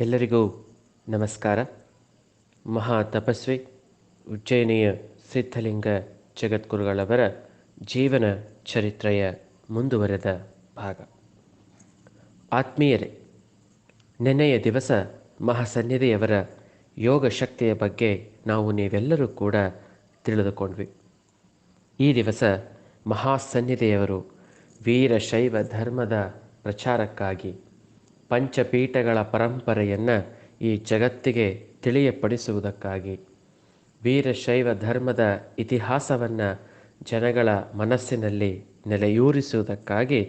ಎಲ್ಲರಿಗೂ ನಮಸ್ಕಾರ. ಮಹಾ ತಪಸ್ವಿ ಉಜ್ಜಯಿನಿಯ ಸಿದ್ಧಲಿಂಗ ಜಗದ್ಗುರುಗಳವರ ಜೀವನ ಚರಿತ್ರೆಯ ಮುಂದುವರೆದ ಭಾಗ. ಆತ್ಮೀಯರೇ, ನೆನ್ನೆಯ ದಿವಸ ಮಹಾಸನ್ನಿಧಿಯವರ ಯೋಗ ಶಕ್ತಿಯ ಬಗ್ಗೆ ನಾವು ನೀವೆಲ್ಲರೂ ಕೂಡ ತಿಳಿದುಕೊಂಡ್ವಿ. ಈ ದಿವಸ ಮಹಾಸನ್ನಿಧಿಯವರು ವೀರಶೈವ ಧರ್ಮದ ಪ್ರಚಾರಕ್ಕಾಗಿ ಪಂಚಪೀಠಗಳ ಪರಂಪರೆಯನ್ನು ಈ ಜಗತ್ತಿಗೆ ತಿಳಿಯಪಡಿಸುವುದಕ್ಕಾಗಿ. ವೀರಶೈವ ಧರ್ಮದ ಇತಿಹಾಸವನ್ನು ಜನಗಳ ಮನಸ್ಸಿನಲ್ಲಿ ನೆಲೆಯೂರಿಸುವುದಕ್ಕಾಗಿ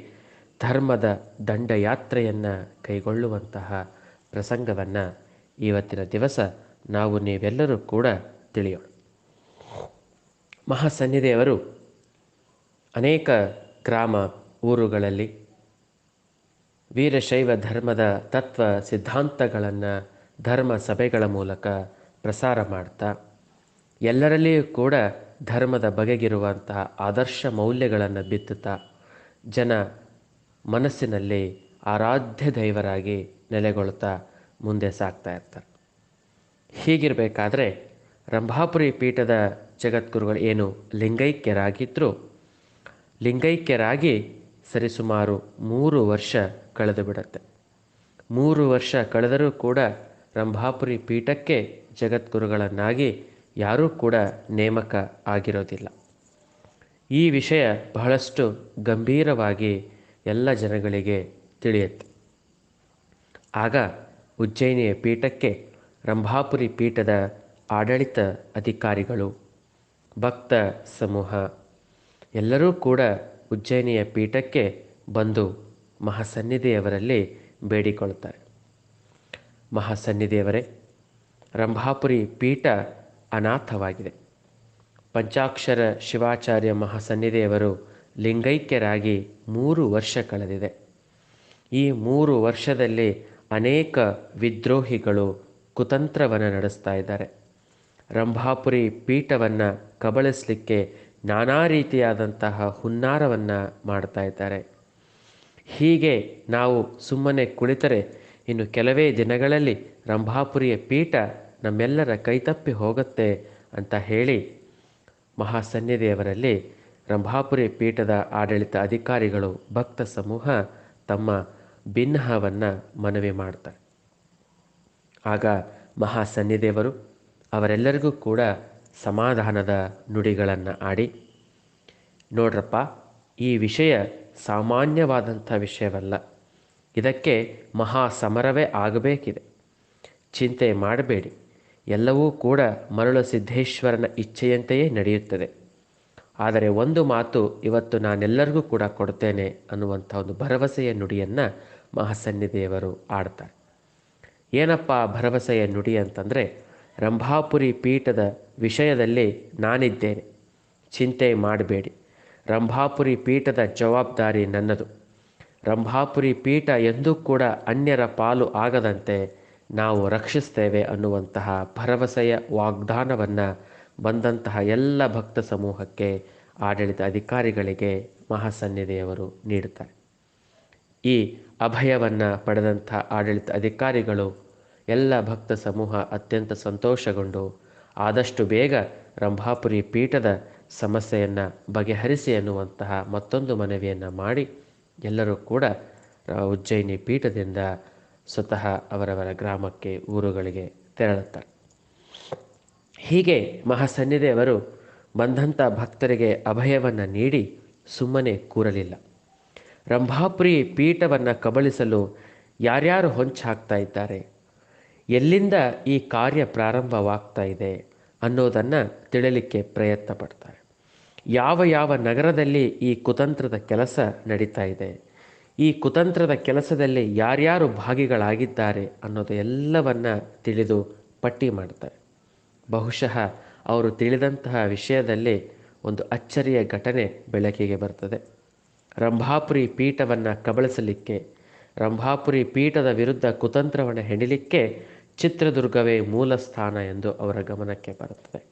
ಧರ್ಮದ ದಂಡಯಾತ್ರೆಯನ್ನು ಕೈಗೊಳ್ಳುವಂತಹ ಪ್ರಸಂಗವನ್ನು ಇವತ್ತಿನ ದಿವಸ ನಾವು ನೀವೆಲ್ಲರೂ ಕೂಡ ತಿಳಿಯೋಣ. ಮಹಾಸನ್ನಿಧಿಯವರು ಅನೇಕ ಗ್ರಾಮ ಊರುಗಳಲ್ಲಿ ವೀರಶೈವ ಧರ್ಮದ ತತ್ವ ಸಿದ್ಧಾಂತಗಳನ್ನು ಧರ್ಮ ಸಭೆಗಳ ಮೂಲಕ ಪ್ರಸಾರ ಮಾಡ್ತಾ, ಎಲ್ಲರಲ್ಲಿಯೂ ಕೂಡ ಧರ್ಮದ ಬಗೆಗಿರುವಂತಹ ಆದರ್ಶ ಮೌಲ್ಯಗಳನ್ನು ಬಿತ್ತುತ್ತಾ, ಜನ ಮನಸ್ಸಿನಲ್ಲಿ ಆರಾಧ್ಯ ದೈವರಾಗಿ ನೆಲೆಗೊಳ್ತಾ ಮುಂದೆ ಸಾಗ್ತಾ ಇರ್ತಾರೆ. ಹೀಗಿರಬೇಕಾದ್ರೆ ರಂಭಾಪುರಿ ಪೀಠದ ಜಗದ್ಗುರುಗಳು ಏನು ಲಿಂಗೈಕ್ಯರಾಗಿದ್ದರು ಲಿಂಗೈಕ್ಯರಾಗಿ ಸರಿಸುಮಾರು ಮೂರು ವರ್ಷ ಕಳೆದು ಬಿಡುತ್ತೆ. ಮೂರು ವರ್ಷ ಕಳೆದರೂ ಕೂಡ ರಂಭಾಪುರಿ ಪೀಠಕ್ಕೆ ಜಗದ್ಗುರುಗಳನ್ನಾಗಿ ಯಾರೂ ಕೂಡ ನೇಮಕ ಆಗಿರೋದಿಲ್ಲ. ಈ ವಿಷಯ ಬಹಳಷ್ಟು ಗಂಭೀರವಾಗಿ ಎಲ್ಲ ಜನಗಳಿಗೆ ತಿಳಿಯುತ್ತೆ. ಆಗ ಉಜ್ಜಯಿನಿಯ ಪೀಠಕ್ಕೆ ರಂಭಾಪುರಿ ಪೀಠದ ಆಡಳಿತ ಅಧಿಕಾರಿಗಳು, ಭಕ್ತ ಸಮೂಹ ಎಲ್ಲರೂ ಕೂಡ ಉಜ್ಜಯಿನಿಯ ಪೀಠಕ್ಕೆ ಬಂದು ಮಹಾಸನ್ನಿಧಿಯವರಲ್ಲಿ ಬೇಡಿಕೊಳ್ತಾರೆ ಮಹಾಸನ್ನಿಧಿಯವರೇ, ರಂಭಾಪುರಿ ಪೀಠ ಅನಾಥವಾಗಿದೆ. ಪಂಚಾಕ್ಷರ ಶಿವಾಚಾರ್ಯ ಮಹಾಸನ್ನಿಧಿಯವರು ಲಿಂಗೈಕ್ಯರಾಗಿ ಮೂರು ವರ್ಷ ಕಳೆದಿದೆ. ಈ ಮೂರು ವರ್ಷದಲ್ಲಿ ಅನೇಕ ವಿದ್ರೋಹಿಗಳು ಕುತಂತ್ರವನ್ನು ನಡೆಸ್ತಾ ಇದ್ದಾರೆ. ರಂಭಾಪುರಿ ಪೀಠವನ್ನು ಕಬಳಿಸಲಿಕ್ಕೆ ನಾನಾ ರೀತಿಯಾದಂತಹ ಹುನ್ನಾರವನ್ನು ಮಾಡ್ತಾ ಇದ್ದಾರೆ. ಹೀಗೆ ನಾವು ಸುಮ್ಮನೆ ಕುಳಿತರೆ ಇನ್ನು ಕೆಲವೇ ದಿನಗಳಲ್ಲಿ ರಂಭಾಪುರಿಯ ಪೀಠ ನಮ್ಮೆಲ್ಲರ ಕೈತಪ್ಪಿ ಹೋಗುತ್ತೆ ಅಂತ ಹೇಳಿ ಮಹಾಸನ್ನಿಧಿಯವರಲ್ಲಿ ರಂಭಾಪುರಿ ಪೀಠದ ಆಡಳಿತ ಅಧಿಕಾರಿಗಳು ಭಕ್ತ ಸಮೂಹ ತಮ್ಮ ಭಿನ್ನಹವನ್ನು ಮನವಿ ಮಾಡ್ತಾರೆ. ಆಗ ಮಹಾಸನ್ನಿದೇವರು ಅವರೆಲ್ಲರಿಗೂ ಕೂಡ ಸಮಾಧಾನದ ನುಡಿಗಳನ್ನು ಆಡಿ, ನೋಡ್ರಪ್ಪ, ಈ ವಿಷಯ ಸಾಮಾನ್ಯವಾದಂಥ ವಿಷಯವಲ್ಲ. ಇದಕ್ಕೆ ಮಹಾ ಸಮರವೇ ಆಗಬೇಕಿದೆ. ಚಿಂತೆ ಮಾಡಬೇಡಿ. ಎಲ್ಲವೂ ಕೂಡ ಮರಳು ಸಿದ್ದೇಶ್ವರನ ಇಚ್ಛೆಯಂತೆಯೇ ನಡೆಯುತ್ತದೆ. ಆದರೆ ಒಂದು ಮಾತು ಇವತ್ತು ನಾನೆಲ್ಲರಿಗೂ ಕೂಡ ಕೊಡ್ತೇನೆ ಅನ್ನುವಂಥ ಒಂದು ಭರವಸೆಯ ನುಡಿಯನ್ನು ಮಹಾಸನ್ನಿಧಿಯವರು ಆಡ್ತಾರೆ. ಏನಪ್ಪ ಭರವಸೆಯ ನುಡಿ ಅಂತಂದರೆ, ರಂಭಾಪುರಿ ಪೀಠದ ವಿಷಯದಲ್ಲಿ ನಾನಿದ್ದೇನೆ. ಚಿಂತೆ ಮಾಡಬೇಡಿ. ರಂಭಾಪುರಿ ಪೀಠದ ಜವಾಬ್ದಾರಿ ನನ್ನದು. ರಂಭಾಪುರಿ ಪೀಠ ಎಂದೂ ಕೂಡ ಅನ್ಯರ ಪಾಲು ಆಗದಂತೆ ನಾವು ರಕ್ಷಿಸ್ತೇವೆ ಅನ್ನುವಂತಹ ಭರವಸೆಯ ವಾಗ್ದಾನವನ್ನು ಬಂದಂತಹ ಎಲ್ಲ ಭಕ್ತ ಸಮೂಹಕ್ಕೆ ಆಡಳಿತ ಅಧಿಕಾರಿಗಳಿಗೆ ಮಹಾಸನ್ನಿಧಿಯವರು ನೀಡುತ್ತಾರೆ. ಈ ಅಭಯವನ್ನು ಪಡೆದಂಥ ಆಡಳಿತ ಅಧಿಕಾರಿಗಳು ಎಲ್ಲ ಭಕ್ತ ಸಮೂಹ ಅತ್ಯಂತ ಸಂತೋಷಗೊಂಡು ಆದಷ್ಟು ಬೇಗ ರಂಭಾಪುರಿ ಪೀಠದ ಸಮಸ್ಯೆಯನ್ನು ಬಗೆಹರಿಸಿ ಎನ್ನುವಂತಹ ಮತ್ತೊಂದು ಮನವಿಯನ್ನು ಮಾಡಿ ಎಲ್ಲರೂ ಕೂಡ ಉಜ್ಜಯಿನಿ ಪೀಠದಿಂದ ಸ್ವತಃ ಅವರವರ ಗ್ರಾಮಕ್ಕೆ, ಊರುಗಳಿಗೆ ತೆರಳುತ್ತಾರೆ. ಹೀಗೆ ಮಹಾಸನ್ನಿಧಿಯವರು ಬಂದಂಥ ಭಕ್ತರಿಗೆ ಅಭಯವನ್ನು ನೀಡಿ ಸುಮ್ಮನೆ ಕೂರಲಿಲ್ಲ. ರಂಭಾಪುರಿ ಪೀಠವನ್ನು ಕಬಳಿಸಲು ಯಾರ್ಯಾರು ಹೊಂಚಾಕ್ತಾ ಇದ್ದಾರೆ? ಎಲ್ಲಿಂದ ಈ ಕಾರ್ಯ ಪ್ರಾರಂಭವಾಗ್ತಾ ಇದೆ ಅನ್ನೋದನ್ನು ತಿಳಿಯಲಿಕ್ಕೆ ಪ್ರಯತ್ನ ಪಡ್ತಾರೆ ಯಾವ ಯಾವ ನಗರದಲ್ಲಿ ಈ ಕುತಂತ್ರದ ಕೆಲಸ ನಡೀತಾ ಇದೆ? ಈ ಕುತಂತ್ರದ ಕೆಲಸದಲ್ಲಿ ಯಾರ್ಯಾರು ಭಾಗಿಗಳಾಗಿದ್ದಾರೆ ಅನ್ನೋದು ಎಲ್ಲವನ್ನ ತಿಳಿದು ಪಟ್ಟಿ ಮಾಡ್ತಾರೆ. ಬಹುಶಃ ಅವರು ತಿಳಿದಂತಹ ವಿಷಯದಲ್ಲಿ ಒಂದು ಅಚ್ಚರಿಯ ಘಟನೆ ಬೆಳಕಿಗೆ ಬರ್ತದೆ. ರಂಭಾಪುರಿ ಪೀಠವನ್ನು ಕಬಳಿಸಲಿಕ್ಕೆ, ರಂಭಾಪುರಿ ಪೀಠದ ವಿರುದ್ಧ ಕುತಂತ್ರವನ್ನು ಹೆಣಿಲಿಕ್ಕೆ ಚಿತ್ರದುರ್ಗವೇ ಮೂಲ ಸ್ಥಾನ ಎಂದು ಅವರ ಗಮನಕ್ಕೆ ಬರುತ್ತದೆ.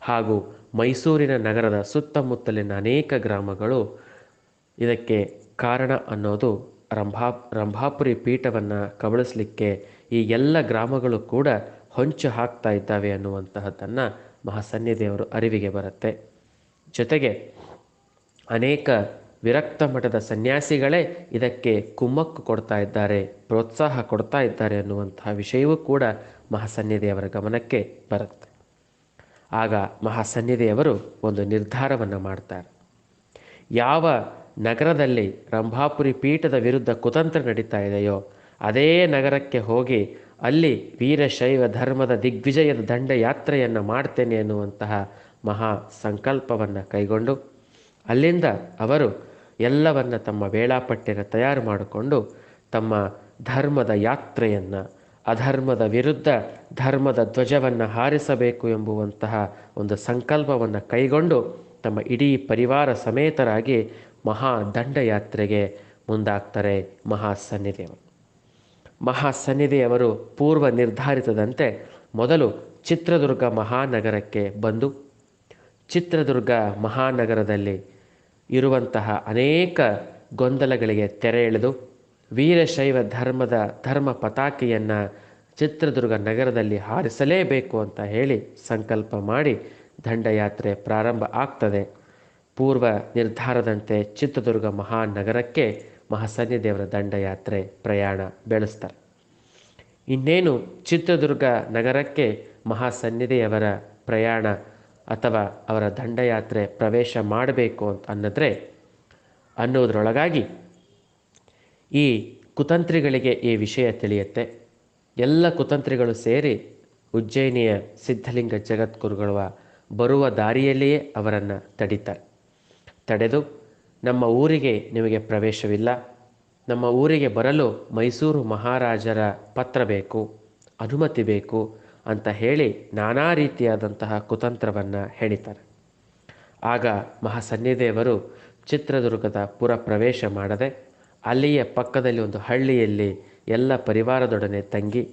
ಹಾಗೂ ಮೈಸೂರಿನ ನಗರದ ಸುತ್ತಮುತ್ತಲಿನ ಅನೇಕ ಗ್ರಾಮಗಳು ಇದಕ್ಕೆ ಕಾರಣ ಅನ್ನೋದು ರಂಭಾ, ರಂಭಾಪುರಿ ಪೀಠವನ್ನು ಕಬಳಿಸಲಿಕ್ಕೆ ಈ ಎಲ್ಲ ಗ್ರಾಮಗಳು ಕೂಡ ಹೊಂಚು ಹಾಕ್ತಾ ಇದ್ದಾವೆ ಅನ್ನುವಂತಹದ್ದನ್ನು ಮಹಾಸನ್ಯದೇವರು ಅರಿವಿಗೆ ಬರುತ್ತೆ. ಜೊತೆಗೆ ಅನೇಕ ವಿರಕ್ತ ಮಠದ ಸನ್ಯಾಸಿಗಳೇ ಇದಕ್ಕೆ ಕುಮ್ಮಕ್ಕು ಕೊಡ್ತಾ ಇದ್ದಾರೆ, ಪ್ರೋತ್ಸಾಹ ಕೊಡ್ತಾ ಇದ್ದಾರೆ ಅನ್ನುವಂತಹ ವಿಷಯವೂ ಕೂಡ ಮಹಾಸನ್ಯದೇವರ ಗಮನಕ್ಕೆ ಬರುತ್ತೆ. ಆಗ ಮಹಾಸನ್ನಿಧಿಯವರು ಒಂದು ನಿರ್ಧಾರವನ್ನು ಮಾಡ್ತಾರೆ. ಯಾವ ನಗರದಲ್ಲಿ ರಂಭಾಪುರಿ ಪೀಠದ ವಿರುದ್ಧ ಕುತಂತ್ರ ನಡೀತಾ ಇದೆಯೋ, ಅದೇ ನಗರಕ್ಕೆ ಹೋಗಿ ಅಲ್ಲಿ ವೀರಶೈವ ಧರ್ಮದ ದಿಗ್ವಿಜಯದ ದಂಡಯಾತ್ರೆಯನ್ನು ಮಾಡ್ತೇನೆ ಎನ್ನುವಂತಹ ಮಹಾ ಸಂಕಲ್ಪವನ್ನು ಕೈಗೊಂಡು ಅಲ್ಲಿಂದ ಅವರು ಎಲ್ಲವನ್ನ ತಮ್ಮ ವೇಳಾಪಟ್ಟಿಯನ್ನು ತಯಾರು ಮಾಡಿಕೊಂಡು ತಮ್ಮ ಧರ್ಮದ ಯಾತ್ರೆಯನ್ನು ಅಧರ್ಮದ ವಿರುದ್ಧ ಧರ್ಮದ ಧ್ವಜವನ್ನು ಹಾರಿಸಬೇಕು ಎಂಬುವಂತಹ ಒಂದು ಸಂಕಲ್ಪವನ್ನು ಕೈಗೊಂಡು ತಮ್ಮ ಇಡೀ ಪರಿವಾರ ಸಮೇತರಾಗಿ ಮಹಾ ದಂಡಯಾತ್ರೆಗೆ ಮುಂದಾಗ್ತಾರೆ ಮಹಾಸನ್ನಿಧಿಯವರು. ಮಹಾಸನ್ನಿಧಿಯವರು ಪೂರ್ವ ನಿರ್ಧಾರಿತದಂತೆ ಮೊದಲು ಚಿತ್ರದುರ್ಗ ಮಹಾನಗರಕ್ಕೆ ಬಂದು ಚಿತ್ರದುರ್ಗ ಮಹಾನಗರದಲ್ಲಿ ಇರುವಂತಹ ಅನೇಕ ಗೊಂದಲಗಳಿಗೆ ತೆರೆ ಎಳೆದು ವೀರಶೈವ ಧರ್ಮದ ಧರ್ಮ ಪತಾಕೆಯನ್ನು ಚಿತ್ರದುರ್ಗ ನಗರದಲ್ಲಿ ಹಾರಿಸಲೇಬೇಕು ಅಂತ ಹೇಳಿ ಸಂಕಲ್ಪ ಮಾಡಿ ದಂಡಯಾತ್ರೆ ಪ್ರಾರಂಭ ಆಗ್ತದೆ. ಪೂರ್ವ ನಿರ್ಧಾರದಂತೆ ಚಿತ್ರದುರ್ಗ ಮಹಾನಗರಕ್ಕೆ ಮಹಾಸನ್ನಿದೇವರ ದಂಡಯಾತ್ರೆ ಪ್ರಯಾಣ ಬೆಳೆಸ್ತಾರೆ. ಇನ್ನೇನು ಚಿತ್ರದುರ್ಗ ನಗರಕ್ಕೆ ಮಹಾಸನ್ನಿಧಿಯವರ ಪ್ರಯಾಣ ಅಥವಾ ಅವರ ದಂಡಯಾತ್ರೆ ಪ್ರವೇಶ ಮಾಡಬೇಕು ಅಂತ ಅನ್ನೋದ್ರೆ ಅನ್ನೋದ್ರೊಳಗಾಗಿ ಈ ಕುತಂತ್ರಿಗಳಿಗೆ ಈ ವಿಷಯ ತಿಳಿಯುತ್ತೆ. ಎಲ್ಲ ಕುತಂತ್ರಿಗಳು ಸೇರಿ ಉಜ್ಜಯಿನಿಯ ಸಿದ್ಧಲಿಂಗ ಜಗದ್ಗುರುಗಳು ಬರುವ ದಾರಿಯಲ್ಲಿಯೇ ಅವರನ್ನು ತಡೀತಾರೆ. ತಡೆದು ನಮ್ಮ ಊರಿಗೆ ನಿಮಗೆ ಪ್ರವೇಶವಿಲ್ಲ. ನಮ್ಮ ಊರಿಗೆ ಬರಲು ಮೈಸೂರು ಮಹಾರಾಜರ ಪತ್ರ ಬೇಕು, ಅನುಮತಿ ಬೇಕು ಅಂತ ಹೇಳಿ ನಾನಾ ರೀತಿಯಾದಂತಹ ಕುತಂತ್ರವನ್ನು ಹೆಣಿತಾರೆ. ಆಗ ಮಹಾಸನ್ನಿದೇವರು ಚಿತ್ರದುರ್ಗದ ಪುರ ಪ್ರವೇಶ ಮಾಡದೆ ಅಲ್ಲಿಯ ಪಕ್ಕದಲ್ಲಿ ಒಂದು ಹಳ್ಳಿಯಲ್ಲಿ ಎಲ್ಲ ಪರಿವಾರದೊಡನೆ ತಂಗಿ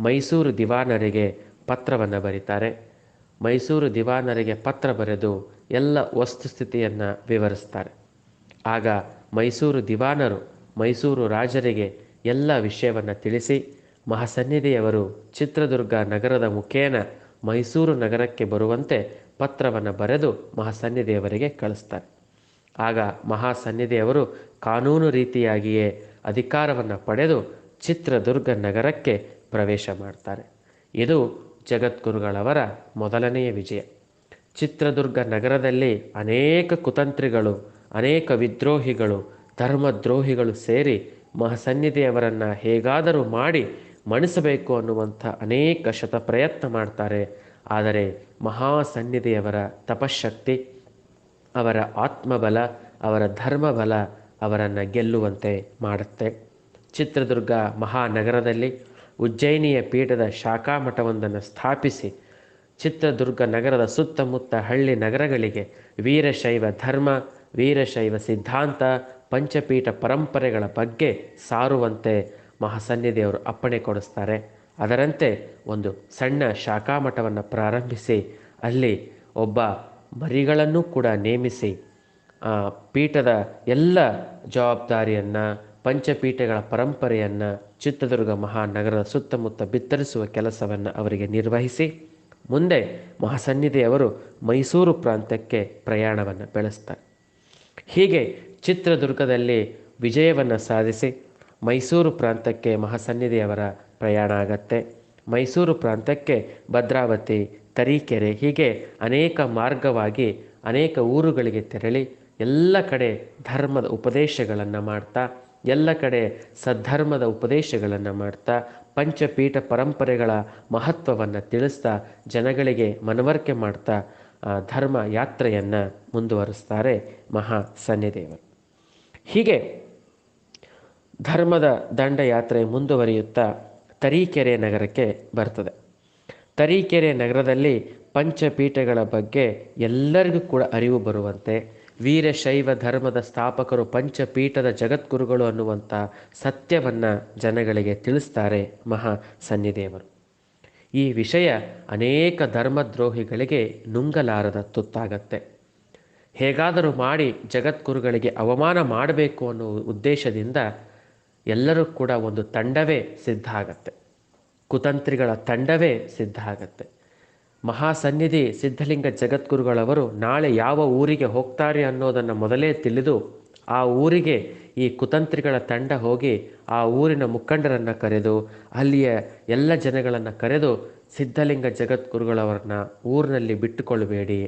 ಮೈಸೂರು ದಿವಾನರಿಗೆ ಪತ್ರವನ್ನು ಬರೀತಾರೆ. ಮೈಸೂರು ದಿವಾನರಿಗೆ ಪತ್ರ ಬರೆದು ಎಲ್ಲ ವಸ್ತುಸ್ಥಿತಿಯನ್ನು ವಿವರಿಸ್ತಾರೆ. ಆಗ ಮೈಸೂರು ದಿವಾನರು ಮೈಸೂರು ರಾಜರಿಗೆ ಎಲ್ಲ ವಿಷಯವನ್ನು ತಿಳಿಸಿ ಮಹಾಸನ್ನಿಧಿಯವರು ಚಿತ್ರದುರ್ಗ ನಗರದ ಮುಖೇನ ಮೈಸೂರು ನಗರಕ್ಕೆ ಬರುವಂತೆ ಪತ್ರವನ್ನು ಬರೆದು ಮಹಾಸನ್ನಿಧಿಯವರಿಗೆ ಕಳಿಸ್ತಾರೆ. ಆಗ ಮಹಾಸನ್ನಿಧಿಯವರು ಕಾನೂನು ರೀತಿಯಾಗಿಯೇ ಅಧಿಕಾರವನ್ನು ಪಡೆದು ಚಿತ್ರದುರ್ಗ ನಗರಕ್ಕೆ ಪ್ರವೇಶ ಮಾಡ್ತಾರೆ. ಇದು ಜಗದ್ಗುರುಗಳವರ ಮೊದಲನೆಯ ವಿಜಯ. ಚಿತ್ರದುರ್ಗ ನಗರದಲ್ಲಿ ಅನೇಕ ಕುತಂತ್ರಿಗಳು, ಅನೇಕ ವಿದ್ರೋಹಿಗಳು, ಧರ್ಮದ್ರೋಹಿಗಳು ಸೇರಿ ಮಹಾಸನ್ನಿಧಿಯವರನ್ನು ಹೇಗಾದರೂ ಮಾಡಿ ಮಣಿಸಬೇಕು ಅನ್ನುವಂಥ ಅನೇಕ ಶತ ಪ್ರಯತ್ನ ಮಾಡ್ತಾರೆ. ಆದರೆ ಮಹಾಸನ್ನಿಧಿಯವರ ತಪಶಕ್ತಿ ಅವರ ಆತ್ಮಬಲ, ಅವರ ಧರ್ಮಬಲ ಅವರನ್ನು ಗೆಲ್ಲುವಂತೆ ಮಾಡುತ್ತೆ. ಚಿತ್ರದುರ್ಗ ಮಹಾನಗರದಲ್ಲಿ ಉಜ್ಜಯಿನಿಯ ಪೀಠದ ಶಾಖಾ ಮಠವೊಂದನ್ನು ಸ್ಥಾಪಿಸಿ ಚಿತ್ರದುರ್ಗ ನಗರದ ಸುತ್ತಮುತ್ತ ಹಳ್ಳಿ ನಗರಗಳಿಗೆ ವೀರಶೈವ ಧರ್ಮ, ವೀರಶೈವ ಸಿದ್ಧಾಂತ, ಪಂಚಪೀಠ ಪರಂಪರೆಗಳ ಬಗ್ಗೆ ಸಾರುವಂತೆ ಮಹಾಸನ್ನಿಧಿಯವರು ಅಪ್ಪಣೆ ಕೊಡಿಸ್ತಾರೆ. ಅದರಂತೆ ಒಂದು ಸಣ್ಣ ಶಾಖಾ ಮಠವನ್ನು ಪ್ರಾರಂಭಿಸಿ ಅಲ್ಲಿ ಒಬ್ಬ ಮರಿಗಳನ್ನು ಕೂಡ ನೇಮಿಸಿ ಪೀಠದ ಎಲ್ಲ ಜವಾಬ್ದಾರಿಯನ್ನು, ಪಂಚಪೀಠಗಳ ಪರಂಪರೆಯನ್ನು ಚಿತ್ರದುರ್ಗ ಮಹಾನಗರದ ಸುತ್ತಮುತ್ತ ಬಿತ್ತರಿಸುವ ಕೆಲಸವನ್ನು ಅವರಿಗೆ ನಿರ್ವಹಿಸಿ, ಮುಂದೆ ಮಹಾಸನ್ನಿಧಿಯವರು ಮೈಸೂರು ಪ್ರಾಂತ್ಯಕ್ಕೆ ಪ್ರಯಾಣವನ್ನು ಬೆಳೆಸ್ತಾರೆ. ಹೀಗೆ ಚಿತ್ರದುರ್ಗದಲ್ಲಿ ವಿಜಯವನ್ನು ಸಾಧಿಸಿ, ಮೈಸೂರು ಪ್ರಾಂತ್ಯಕ್ಕೆ ಮಹಾಸನ್ನಿಧಿಯವರ ಪ್ರಯಾಣ ಆಗತ್ತೆ. ಮೈಸೂರು ಪ್ರಾಂತ್ಯಕ್ಕೆ ಭದ್ರಾವತಿ ತರೀಕೆರೆ ಹೀಗೆ ಅನೇಕ ಮಾರ್ಗವಾಗಿ ಅನೇಕ ಊರುಗಳಿಗೆ ತೆರಳಿ ಎಲ್ಲ ಕಡೆ ಧರ್ಮದ ಉಪದೇಶಗಳನ್ನು ಮಾಡ್ತಾ, ಎಲ್ಲ ಕಡೆ ಸದ್ಧರ್ಮದ ಉಪದೇಶಗಳನ್ನು ಮಾಡ್ತಾ, ಪಂಚಪೀಠ ಪರಂಪರೆಗಳ ಮಹತ್ವವನ್ನು ತಿಳಿಸ್ತಾ, ಜನಗಳಿಗೆ ಮನವರಿಕೆ ಮಾಡ್ತಾ ಧರ್ಮ ಯಾತ್ರೆಯನ್ನು ಮುಂದುವರಿಸ್ತಾರೆ ಮಹಾ ಸನ್ನಿದೇವರು. ಹೀಗೆ ಧರ್ಮದ ದಂಡಯಾತ್ರೆ ಮುಂದುವರಿಯುತ್ತಾ ತರೀಕೆರೆ ನಗರಕ್ಕೆ ಬರ್ತದೆ. ತರೀಕೆರೆ ನಗರದಲ್ಲಿ ಪಂಚಪೀಠಗಳ ಬಗ್ಗೆ ಎಲ್ಲರಿಗೂ ಕೂಡ ಅರಿವು ಬರುವಂತೆ ವೀರಶೈವ ಧರ್ಮದ ಸ್ಥಾಪಕರು ಪಂಚಪೀಠದ ಜಗದ್ಗುರುಗಳು ಅನ್ನುವಂಥ ಸತ್ಯವನ್ನು ಜನಗಳಿಗೆ ತಿಳಿಸ್ತಾರೆ ಮಹಾ ಸನ್ನಿದೇವರು. ಈ ವಿಷಯ ಅನೇಕ ಧರ್ಮದ್ರೋಹಿಗಳಿಗೆ ನುಂಗಲಾರದ ತುತ್ತಾಗತ್ತೆ. ಹೇಗಾದರೂ ಮಾಡಿ ಜಗದ್ಗುರುಗಳಿಗೆ ಅವಮಾನ ಮಾಡಬೇಕು ಅನ್ನೋ ಉದ್ದೇಶದಿಂದ ಎಲ್ಲರೂ ಕೂಡ ಒಂದು ತಂಡವೇ ಸಿದ್ಧ ಆಗತ್ತೆ. ಕುತಂತ್ರಿಗಳ ತಂಡವೇ ಸಿದ್ಧ ಆಗತ್ತೆ. ಮಹಾಸನ್ನಿಧಿ ಸಿದ್ಧಲಿಂಗ ಜಗದ್ಗುರುಗಳವರು ನಾಳೆ ಯಾವ ಊರಿಗೆ ಹೋಗ್ತಾರೆ ಅನ್ನೋದನ್ನು ಮೊದಲೇ ತಿಳಿದು ಆ ಊರಿಗೆ ಈ ಕುತಂತ್ರಿಗಳ ತಂಡ ಹೋಗಿ ಆ ಊರಿನ ಮುಖಂಡರನ್ನು ಕರೆದು, ಅಲ್ಲಿಯ ಎಲ್ಲ ಜನಗಳನ್ನು ಕರೆದು ಸಿದ್ಧಲಿಂಗ ಜಗದ್ಗುರುಗಳವರನ್ನ ಊರಿನಲ್ಲಿ ಬಿಟ್ಟುಕೊಳ್ಳಬೇಡಿ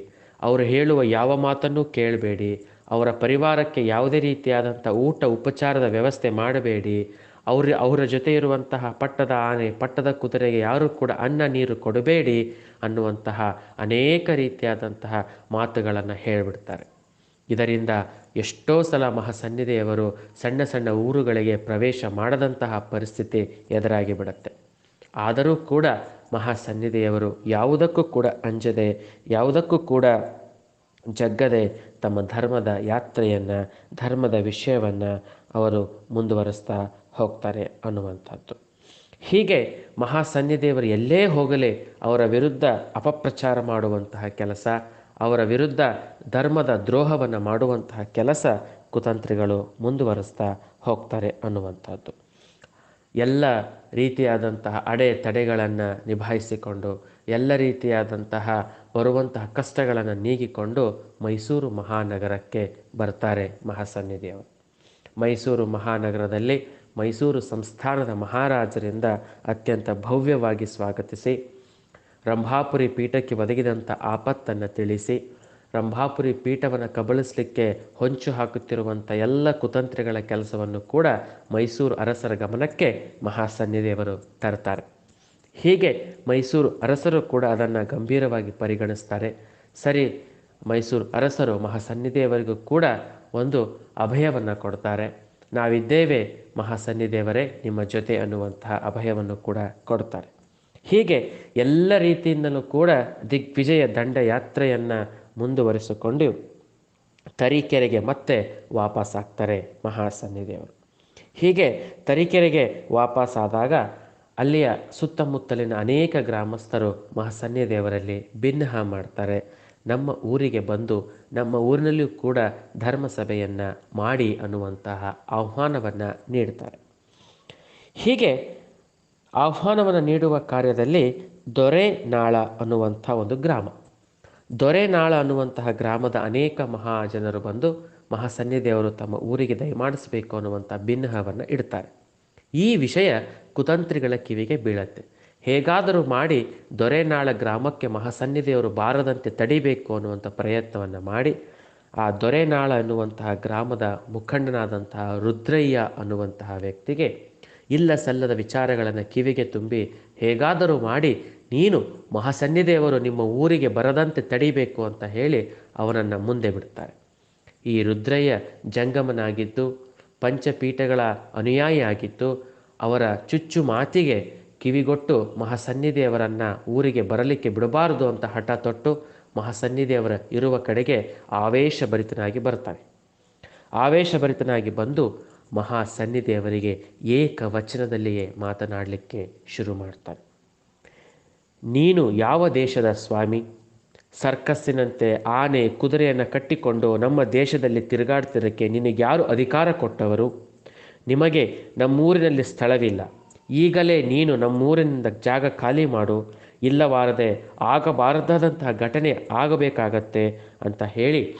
ಅವರು ಹೇಳುವ ಯಾವ ಮಾತನ್ನೂ ಕೇಳಬೇಡಿ. ಅವರ ಪರಿವಾರಕ್ಕೆ ಯಾವುದೇ ರೀತಿಯಾದಂಥ ಊಟ ಉಪಚಾರದ ವ್ಯವಸ್ಥೆ ಮಾಡಬೇಡಿ. ಅವ್ರ, ಅವರ ಜೊತೆ ಇರುವಂತಹ ಪಟ್ಟದ ಆನೆ, ಪಟ್ಟದ ಕುದುರೆಗೆ ಯಾರೂ ಕೂಡ ಅನ್ನ ನೀರು ಕೊಡಬೇಡಿ ಅನ್ನುವಂತಹ ಅನೇಕ ರೀತಿಯಾದಂತಹ ಮಾತುಗಳನ್ನು ಹೇಳಿಬಿಡ್ತಾರೆ. ಇದರಿಂದ ಎಷ್ಟೋ ಸಲ ಮಹಾಸನ್ನಿಧಿಯವರು ಸಣ್ಣ ಸಣ್ಣ ಊರುಗಳಿಗೆ ಪ್ರವೇಶ ಮಾಡದಂತಹ ಪರಿಸ್ಥಿತಿ ಎದುರಾಗಿ ಬಿಡುತ್ತೆ. ಆದರೂ ಕೂಡ ಮಹಾಸನ್ನಿಧಿಯವರು ಯಾವುದಕ್ಕೂ ಕೂಡ ಅಂಜದೆ, ಯಾವುದಕ್ಕೂ ಕೂಡ ಜಗ್ಗದೆ ತಮ್ಮ ಧರ್ಮದ ಯಾತ್ರೆಯನ್ನು, ಧರ್ಮದ ವಿಷಯವನ್ನು ಅವರು ಮುಂದುವರಿಸ್ತಾ ಹೋಗ್ತಾರೆ ಅನ್ನುವಂಥದ್ದು. ಹೀಗೆ ಮಹಾಸನ್ಯದೇವರು ಎಲ್ಲೇ ಹೋಗಲಿ ಅವರ ವಿರುದ್ಧ ಅಪಪ್ರಚಾರ ಮಾಡುವಂತಹ ಕೆಲಸ, ಅವರ ವಿರುದ್ಧ ಧರ್ಮದ ದ್ರೋಹವನ್ನು ಮಾಡುವಂತಹ ಕೆಲಸ ಕುತಂತ್ರಿಗಳು ಮುಂದುವರಿಸ್ತಾ ಹೋಗ್ತಾರೆ ಅನ್ನುವಂಥದ್ದು. ಎಲ್ಲ ರೀತಿಯಾದಂತಹ ಅಡೆ ತಡೆಗಳನ್ನು ನಿಭಾಯಿಸಿಕೊಂಡು, ಎಲ್ಲ ರೀತಿಯಾದಂತಹ ಬರುವಂತಹ ಕಷ್ಟಗಳನ್ನು ನೀಗಿಕೊಂಡು ಮೈಸೂರು ಮಹಾನಗರಕ್ಕೆ ಬರ್ತಾರೆ ಮಹಾಸನ್ನಿಧಿಯವರು. ಮೈಸೂರು ಮಹಾನಗರದಲ್ಲಿ ಮೈಸೂರು ಸಂಸ್ಥಾನದ ಮಹಾರಾಜರಿಂದ ಅತ್ಯಂತ ಭವ್ಯವಾಗಿ ಸ್ವಾಗತಿಸಿ, ರಂಭಾಪುರಿ ಪೀಠಕ್ಕೆ ಒದಗಿದಂಥ ಆಪತ್ತನ್ನು ತಿಳಿಸಿ, ರಂಭಾಪುರಿ ಪೀಠವನ್ನು ಕಬಳಿಸಲಿಕ್ಕೆ ಹೊಂಚು ಹಾಕುತ್ತಿರುವಂಥ ಎಲ್ಲ ಕುತಂತ್ರಿಗಳ ಕೆಲಸವನ್ನು ಕೂಡ ಮೈಸೂರು ಅರಸರ ಗಮನಕ್ಕೆ ಮಹಾಸನ್ನಿದೇವರು ತರ್ತಾರೆ. ಹೀಗೆ ಮೈಸೂರು ಅರಸರು ಕೂಡ ಅದನ್ನು ಗಂಭೀರವಾಗಿ ಪರಿಗಣಿಸ್ತಾರೆ. ಸರಿ, ಮೈಸೂರು ಅರಸರು ಮಹಾಸನ್ನಿದೇವರಿಗೂ ಕೂಡ ಒಂದು ಅಭಯವನ್ನು ಕೊಡ್ತಾರೆ. ನಾವಿದ್ದೇವೆ ಮಹಾಸನ್ನಿದೇವರೇ ನಿಮ್ಮ ಜೊತೆ ಅನ್ನುವಂತಹ ಅಭಯವನ್ನು ಕೂಡ ಕೊಡ್ತಾರೆ. ಹೀಗೆ ಎಲ್ಲ ರೀತಿಯಿಂದಲೂ ಕೂಡ ದಿಗ್ವಿಜಯ ದಂಡಯಾತ್ರೆಯನ್ನು ಮುಂದುವರಿಸಿಕೊಂಡು ತರೀಕೆರೆಗೆ ಮತ್ತೆ ವಾಪಸ್ಸಾಗ್ತಾರೆ ಆಗ್ತಾರೆ ದೇವರು ಹೀಗೆ ತರೀಕೆರೆಗೆ ವಾಪಸ್ಸಾದಾಗ ಅಲ್ಲಿಯ ಸುತ್ತಮುತ್ತಲಿನ ಅನೇಕ ಗ್ರಾಮಸ್ಥರು ಮಹಾಸನ್ನಿದೇವರಲ್ಲಿ ಭಿನ್ನಹ ಮಾಡ್ತಾರೆ. ನಮ್ಮ ಊರಿಗೆ ಬಂದು ನಮ್ಮ ಊರಿನಲ್ಲಿಯೂ ಕೂಡ ಧರ್ಮಸಭೆಯನ್ನು ಮಾಡಿ ಅನ್ನುವಂತಹ ಆಹ್ವಾನವನ್ನು ನೀಡ್ತಾರೆ. ಹೀಗೆ ಆಹ್ವಾನವನ್ನು ನೀಡುವ ಕಾರ್ಯದಲ್ಲಿ ದೊರೆನಾಳ ಅನ್ನುವಂಥ ಒಂದು ಗ್ರಾಮ. ದೊರೆನಾಳ ಅನ್ನುವಂತಹ ಗ್ರಾಮದ ಅನೇಕ ಮಹಾಜನರು ಬಂದು ಮಹಾಸನ್ನಿಧಿಯವರು ತಮ್ಮ ಊರಿಗೆ ದಯಮಾಡಿಸಬೇಕು ಅನ್ನುವಂಥ ಭಿನ್ನಹವನ್ನು ಇಡ್ತಾರೆ. ಈ ವಿಷಯ ಕುತಂತ್ರಿಗಳ ಕಿವಿಗೆ ಬೀಳತ್ತೆ. ಹೇಗಾದರೂ ಮಾಡಿ ದೊರೆನಾಳ ಗ್ರಾಮಕ್ಕೆ ಮಹಾಸನ್ನಿಧಿಯವರು ಬಾರದಂತೆ ತಡಿಬೇಕು ಅನ್ನುವಂಥ ಪ್ರಯತ್ನವನ್ನು ಮಾಡಿ, ಆ ದೊರೆನಾಳ ಅನ್ನುವಂತಹ ಗ್ರಾಮದ ಮುಖಂಡನಾದಂತಹ ರುದ್ರಯ್ಯ ಅನ್ನುವಂತಹ ವ್ಯಕ್ತಿಗೆ ಇಲ್ಲ ಸಲ್ಲದ ವಿಚಾರಗಳನ್ನು ಕಿವಿಗೆ ತುಂಬಿ, ಹೇಗಾದರೂ ಮಾಡಿ ನೀನು ಮಹಾಸನ್ನಿಧಿಯವರು ನಿಮ್ಮ ಊರಿಗೆ ಬರದಂತೆ ತಡಿಬೇಕು ಅಂತ ಹೇಳಿ ಅವನನ್ನು ಮುಂದೆ ಬಿಡ್ತಾರೆ. ಈ ರುದ್ರಯ್ಯ ಜಂಗಮನಾಗಿದ್ದು, ಪಂಚಪೀಠಗಳ ಅನುಯಾಯಿ ಆಗಿದ್ದು, ಅವರ ಚುಚ್ಚು ಮಾತಿಗೆ ಕಿವಿಗೊಟ್ಟು ಮಹಾಸನ್ನಿಧಿಯವರನ್ನು ಊರಿಗೆ ಬರಲಿಕ್ಕೆ ಬಿಡಬಾರದು ಅಂತ ಹಠ ತೊಟ್ಟು ಮಹಾಸನ್ನಿಧಿಯವರ ಇರುವ ಕಡೆಗೆ ಆವೇಶಭರಿತನಾಗಿ ಬರ್ತಾನೆ ಆವೇಶಭರಿತನಾಗಿ ಬಂದು ಮಹಾಸನ್ನಿಧಿಯವರಿಗೆ ಏಕವಚನದಲ್ಲಿಯೇ ಮಾತನಾಡಲಿಕ್ಕೆ ಶುರು ಮಾಡ್ತಾನೆ. ನೀನು ಯಾವ ದೇಶದ ಸ್ವಾಮಿ? ಸರ್ಕಸ್ಸಿನಂತೆ ಆನೆ ಕುದುರೆಯನ್ನು ಕಟ್ಟಿಕೊಂಡು ನಮ್ಮ ದೇಶದಲ್ಲಿ ತಿರುಗಾಡ್ತಿರೋಕ್ಕೆ ನಿನಗೆ ಯಾರು ಅಧಿಕಾರ ಕೊಟ್ಟವರು? ನಿಮಗೆ ನಮ್ಮೂರಿನಲ್ಲಿ ಸ್ಥಳವಿಲ್ಲ. ಈಗಲೇ ನೀನು ನಮ್ಮೂರಿನಿಂದ ಜಾಗ ಖಾಲಿ ಮಾಡು, ಇಲ್ಲವಾರದೆ ಆಗಬಾರದಾದಂತಹ ಘಟನೆ ಆಗಬೇಕಾಗತ್ತೆ ಅಂತ ಹೇಳಿ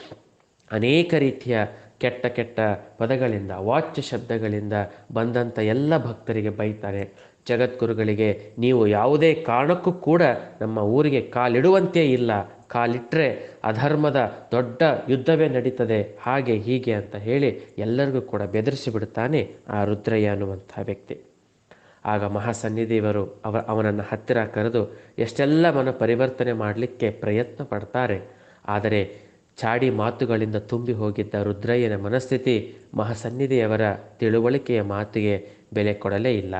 ಅನೇಕ ರೀತಿಯ ಕೆಟ್ಟ ಕೆಟ್ಟ ಪದಗಳಿಂದ, ವಾಚ್ಯ ಶಬ್ದಗಳಿಂದ ಬಂದಂಥ ಎಲ್ಲ ಭಕ್ತರಿಗೆ ಬೈತಾರೆ. ಜಗದ್ಗುರುಗಳಿಗೆ ನೀವು ಯಾವುದೇ ಕಾರಣಕ್ಕೂ ಕೂಡ ನಮ್ಮ ಊರಿಗೆ ಕಾಲಿಡುವಂತೆ ಇಲ್ಲ. ಕಾಲಿಟ್ಟರೆ ಅಧರ್ಮದ ದೊಡ್ಡ ಯುದ್ಧವೇ ನಡೀತದೆ. ಹಾಗೆ ಹೀಗೆ ಅಂತ ಹೇಳಿ ಎಲ್ಲರಿಗೂ ಕೂಡ ಬೆದರಿಸಿ ಬಿಡುತ್ತಾನೆ ಆ ರುದ್ರಯ್ಯ ಅನ್ನುವಂಥ ವ್ಯಕ್ತಿ. ಆಗ ಮಹಾಸನ್ನಿಧಿಯವರು ಅವ ಅವನನ್ನು ಹತ್ತಿರ ಕರೆದು ಎಷ್ಟೆಲ್ಲ ಮನ ಪರಿವರ್ತನೆ ಮಾಡಲಿಕ್ಕೆ ಪ್ರಯತ್ನ ಪಡ್ತಾರೆ. ಆದರೆ ಚಾಡಿ ಮಾತುಗಳಿಂದ ತುಂಬಿ ಹೋಗಿದ್ದ ರುದ್ರಯ್ಯನ ಮನಸ್ಥಿತಿ ಮಹಾಸನ್ನಿಧಿಯವರ ತಿಳುವಳಿಕೆಯ ಮಾತಿಗೆ ಬೆಲೆ ಕೊಡಲೇ ಇಲ್ಲ.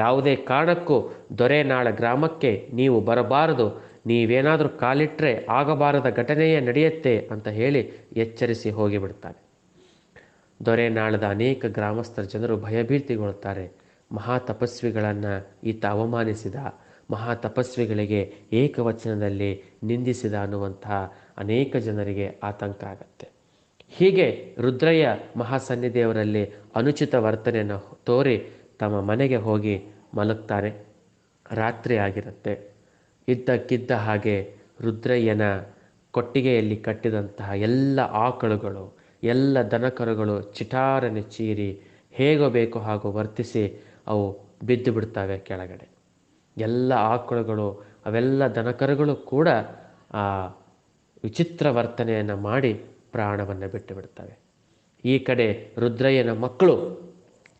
ಯಾವುದೇ ಕಾರಣಕ್ಕೂ ದೊರೆನಾಳ ಗ್ರಾಮಕ್ಕೆ ನೀವು ಬರಬಾರದು, ನೀವೇನಾದರೂ ಕಾಲಿಟ್ಟರೆ ಆಗಬಾರದ ಘಟನೆಯೇ ನಡೆಯುತ್ತೆ ಅಂತ ಹೇಳಿ ಎಚ್ಚರಿಸಿ ಹೋಗಿಬಿಡ್ತಾನೆ ದೊರೆನಾಳದ ಅನೇಕ ಗ್ರಾಮಸ್ಥರ ಜನರು ಭಯಭೀತಿಗೊಳ್ಳುತ್ತಾರೆ. ಮಹಾ ತಪಸ್ವಿಗಳನ್ನು ಈತ ಅವಮಾನಿಸಿದ ಮಹಾ ತಪಸ್ವಿಗಳಿಗೆ ಏಕವಚನದಲ್ಲಿ ನಿಂದಿಸಿದ ಅನ್ನುವಂತಹ ಅನೇಕ ಜನರಿಗೆ ಆತಂಕ ಆಗತ್ತೆ. ಹೀಗೆ ರುದ್ರಯ್ಯ ಮಹಾಸನ್ನಿಧಿಯವರಲ್ಲಿ ಅನುಚಿತ ವರ್ತನೆಯನ್ನು ತೋರಿ ತಮ್ಮ ಮನೆಗೆ ಹೋಗಿ ಮಲಗ್ತಾನೆ ರಾತ್ರಿ ಆಗಿರುತ್ತೆ. ಇದ್ದಕ್ಕಿದ್ದ ಹಾಗೆ ರುದ್ರಯ್ಯನ ಕೊಟ್ಟಿಗೆಯಲ್ಲಿ ಕಟ್ಟಿದಂತಹ ಎಲ್ಲ ಆಕಳುಗಳು, ಎಲ್ಲ ದನಕರುಗಳು ಚಿಟಾರನೆ ಚೀರಿ ಹೇಗೋ ಬೇಕೋ ಹಾಗೂ ವರ್ತಿಸಿ ಅವು ಬಿದ್ದು ಬಿಡ್ತವೆ ಕೆಳಗಡೆ. ಎಲ್ಲ ಆಕಳುಗಳು, ಅವೆಲ್ಲ ದನಕರುಗಳು ಕೂಡ ಆ ವಿಚಿತ್ರ ವರ್ತನೆಯನ್ನು ಮಾಡಿ ಪ್ರಾಣವನ್ನು ಬಿಟ್ಟು ಬಿಡ್ತವೆ. ಈ ಕಡೆ ರುದ್ರಯ್ಯನ ಮಕ್ಕಳು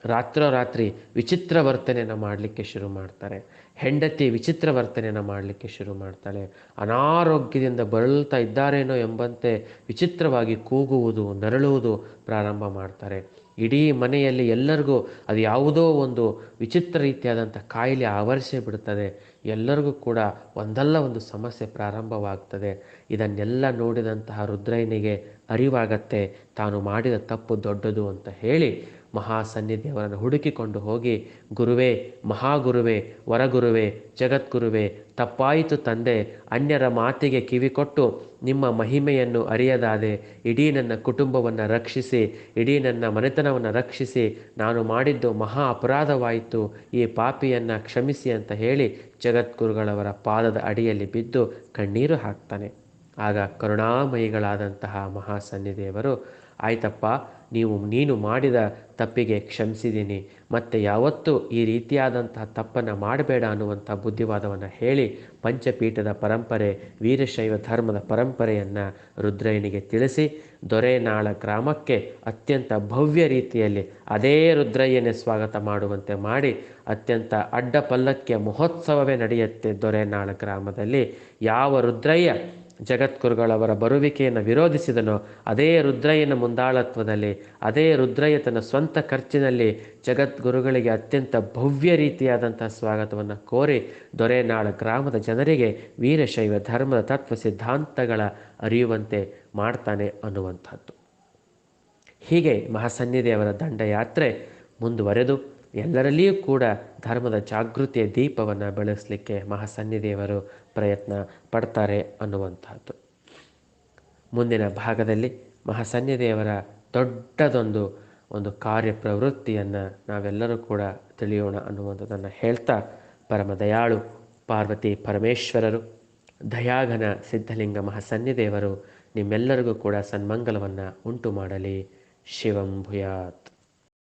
ರಾತ್ರೋರಾತ್ರಿ ವಿಚಿತ್ರ ವರ್ತನೆಯನ್ನು ಮಾಡಲಿಕ್ಕೆ ಶುರು ಮಾಡ್ತಾರೆ. ಹೆಂಡತಿ ವಿಚಿತ್ರ ವರ್ತನೆಯನ್ನು ಮಾಡಲಿಕ್ಕೆ ಶುರು ಮಾಡ್ತಾಳೆ. ಅನಾರೋಗ್ಯದಿಂದ ಬಳಲ್ತಾ ಇದ್ದಾರೇನೋ ಎಂಬಂತೆ ವಿಚಿತ್ರವಾಗಿ ಕೂಗುವುದು, ನರಳುವುದು ಪ್ರಾರಂಭ ಮಾಡ್ತಾರೆ. ಇಡೀ ಮನೆಯಲ್ಲಿ ಎಲ್ಲರಿಗೂ ಅದು ಯಾವುದೋ ಒಂದು ವಿಚಿತ್ರ ರೀತಿಯಾದಂಥ ಕಾಯಿಲೆ ಆವರಿಸಿ ಬಿಡುತ್ತದೆ. ಎಲ್ಲರಿಗೂ ಕೂಡ ಒಂದಲ್ಲ ಒಂದು ಸಮಸ್ಯೆ ಪ್ರಾರಂಭವಾಗ್ತದೆ. ಇದನ್ನೆಲ್ಲ ನೋಡಿದಂತಹ ರುದ್ರಯ್ಯನಿಗೆ ಅರಿವಾಗತ್ತೆ. ತಾನು ಮಾಡಿದ ತಪ್ಪು ದೊಡ್ಡದು ಅಂತ ಹೇಳಿ ಮಹಾಸನ್ನಿಧಿಯವರನ್ನು ಹುಡುಕಿಕೊಂಡು ಹೋಗಿ, ಗುರುವೇ, ಮಹಾಗುರುವೇ, ವರಗುರುವೇ, ಜಗದ್ಗುರುವೆ, ತಪ್ಪಾಯಿತು ತಂದೆ, ಅನ್ಯರ ಮಾತಿಗೆ ಕಿವಿಕೊಟ್ಟು ನಿಮ್ಮ ಮಹಿಮೆಯನ್ನು ಅರಿಯದಾದೆ, ಇಡೀ ನನ್ನ ಕುಟುಂಬವನ್ನು ರಕ್ಷಿಸಿ, ಇಡೀ ನನ್ನ ಮನೆತನವನ್ನು ರಕ್ಷಿಸಿ, ನಾನು ಮಾಡಿದ್ದು ಮಹಾ ಅಪರಾಧವಾಯಿತು, ಈ ಪಾಪಿಯನ್ನು ಕ್ಷಮಿಸಿ ಅಂತ ಹೇಳಿ ಜಗದ್ಗುರುಗಳವರ ಪಾದದ ಅಡಿಯಲ್ಲಿ ಬಿದ್ದು ಕಣ್ಣೀರು ಹಾಕ್ತಾನೆ. ಆಗ ಕರುಣಾಮಯಿಗಳಾದಂತಹ ಮಹಾಸನ್ನಿಧಿಯವರು, ಆಯ್ತಪ್ಪ ನೀವು, ನೀನು ಮಾಡಿದ ತಪ್ಪಿಗೆ ಕ್ಷಮಿಸಿದ್ದೀನಿ ಮತ್ತು ಯಾವತ್ತೂ ಈ ರೀತಿಯಾದಂತಹ ತಪ್ಪನ್ನು ಮಾಡಬೇಡ ಅನ್ನುವಂಥ ಬುದ್ಧಿವಾದವನ್ನು ಹೇಳಿ ಪಂಚಪೀಠದ ಪರಂಪರೆ, ವೀರಶೈವ ಧರ್ಮದ ಪರಂಪರೆಯನ್ನು ರುದ್ರಯ್ಯನಿಗೆ ತಿಳಿಸಿ, ದೊರೆನಾಳ ಗ್ರಾಮಕ್ಕೆ ಅತ್ಯಂತ ಭವ್ಯ ರೀತಿಯಲ್ಲಿ ಅದೇ ರುದ್ರಯ್ಯನೇ ಸ್ವಾಗತ ಮಾಡುವಂತೆ ಮಾಡಿ, ಅತ್ಯಂತ ಅಡ್ಡ ಪಲ್ಲಕ್ಕಿಯ ಮಹೋತ್ಸವವೇ ನಡೆಯುತ್ತೆ ದೊರೆನಾಳ ಗ್ರಾಮದಲ್ಲಿ. ಯಾವ ರುದ್ರಯ್ಯ ಜಗದ್ಗುರುಗಳವರ ಬರುವಿಕೆಯನ್ನು ವಿರೋಧಿಸಿದನು, ಅದೇ ರುದ್ರಯ್ಯನ ಮುಂದಾಳತ್ವದಲ್ಲಿ, ಅದೇ ರುದ್ರಯ್ಯ ತನ್ನ ಸ್ವಂತ ಖರ್ಚಿನಲ್ಲಿ ಜಗದ್ಗುರುಗಳಿಗೆ ಅತ್ಯಂತ ಭವ್ಯ ರೀತಿಯಾದಂತಹ ಸ್ವಾಗತವನ್ನು ಕೋರಿ ದೊರೆನಾಳ ಗ್ರಾಮದ ಜನರಿಗೆ ವೀರಶೈವ ಧರ್ಮದ ತತ್ವ ಸಿದ್ಧಾಂತಗಳ ಅರಿಯುವಂತೆ ಮಾಡ್ತಾನೆ ಅನ್ನುವಂಥದ್ದು. ಹೀಗೆ ಮಹಾಸನ್ನಿಧಿಯವರ ದಂಡಯಾತ್ರೆ ಮುಂದುವರೆದು ಎಲ್ಲರಲ್ಲಿಯೂ ಕೂಡ ಧರ್ಮದ ಜಾಗೃತಿಯ ದೀಪವನ್ನು ಬೆಳೆಸಲಿಕ್ಕೆ ಮಹಾಸನ್ನಿದೇವರು ಪ್ರಯತ್ನ ಪಡ್ತಾರೆ ಅನ್ನುವಂಥದ್ದು. ಮುಂದಿನ ಭಾಗದಲ್ಲಿ ಮಹಾಸನ್ಯದೇವರ ದೊಡ್ಡದೊಂದು, ಒಂದು ಕಾರ್ಯ ಪ್ರವೃತ್ತಿಯನ್ನು ನಾವೆಲ್ಲರೂ ಕೂಡ ತಿಳಿಯೋಣ ಅನ್ನುವಂಥದ್ದನ್ನು ಹೇಳ್ತಾ ಪರಮದಯಾಳು ಪಾರ್ವತಿ ಪರಮೇಶ್ವರರು, ದಯಾಘನ ಸಿದ್ಧಲಿಂಗ ಮಹಾಸನ್ನಿದೇವರು ನಿಮ್ಮೆಲ್ಲರಿಗೂ ಕೂಡ ಸನ್ಮಂಗಲವನ್ನು ಉಂಟು ಮಾಡಲಿ ಶಿವಂ ಭೂಯಾತ್.